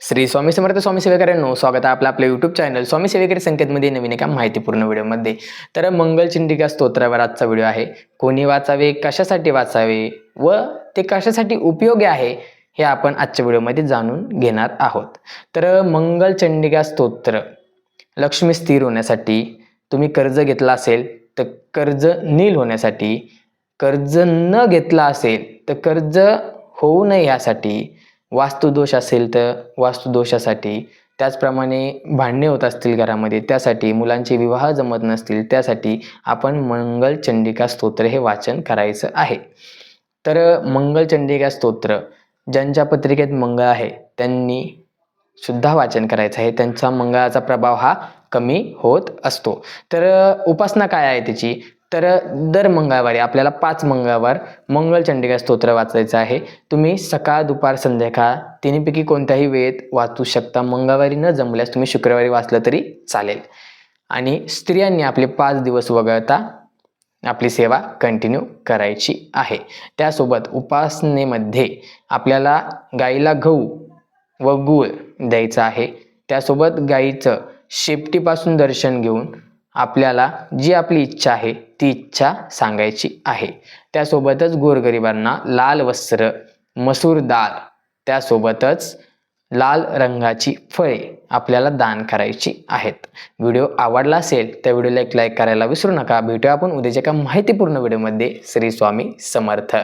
श्री स्वामी समर्थ स्वामी सेवेकरांनो स्वागत आहे आपलं आपलं यूट्यूब चॅनल स्वामी सेवेकरी संकेतमध्ये नवीन एका माहितीपूर्ण व्हिडिओमध्ये. तर मंगलचिंडिका स्तोत्रावर आजचा व्हिडिओ आहे. कोणी वाचावे कशासाठी वाचावे व ते कशासाठी उपयोगी आहे हे आपण आजच्या व्हिडिओमध्ये जाणून घेणार आहोत. तर मंगलचंडिका स्तोत्र लक्ष्मी स्थिर होण्यासाठी तुम्ही कर्ज घेतला असेल तर कर्ज नील होण्यासाठी. कर्ज न घेतला असेल तर कर्ज होऊ नये यासाठी वास्तुदोष असेल तर वास्तुदोषासाठी त्याचप्रमाणे भांडणे होत असतील घरामध्ये त्यासाठी मुलांचे विवाह जमत नसतील त्यासाठी आपण मंगलचंडिका स्तोत्र हे वाचन करायचं आहे. तर मंगलचंडिका स्तोत्र ज्यांच्या पत्रिकेत मंगळ आहे त्यांनी सुद्धा वाचन करायचं आहे. त्यांचा मंगळाचा प्रभाव हा कमी होत असतो. तर उपासना काय आहे त्याची? तर दर मंगळवारी आपल्याला पाच मंगळवार मंगलचंडिका स्तोत्र वाचायचं आहे. तुम्ही सकाळ दुपार संध्याकाळ तिन्हीपैकी कोणत्याही वेळेत वाचू शकता. मंगळवारी न जमल्यास तुम्ही शुक्रवारी वाचलं तरी चालेल. आणि स्त्रियांनी आपले पाच दिवस वगळता आपली सेवा कंटिन्यू करायची आहे. त्यासोबत उपासनेमध्ये आपल्याला गाईला गहू व गूळ द्यायचं आहे. त्यासोबत गाईचं शेपटीपासून दर्शन घेऊन आपल्याला जी आपली इच्छा आहे ती इच्छा सांगायची आहे. त्यासोबतच गोरगरिबांना लाल वस्त्र मसूर डाळ त्यासोबतच लाल रंगाची फळे आपल्याला दान करायची आहेत. व्हिडिओ आवडला असेल तर व्हिडिओला एक लाईक करायला विसरू नका. भेटूया आपण उद्याच्या एका माहितीपूर्ण व्हिडिओमध्ये. श्री स्वामी समर्थ.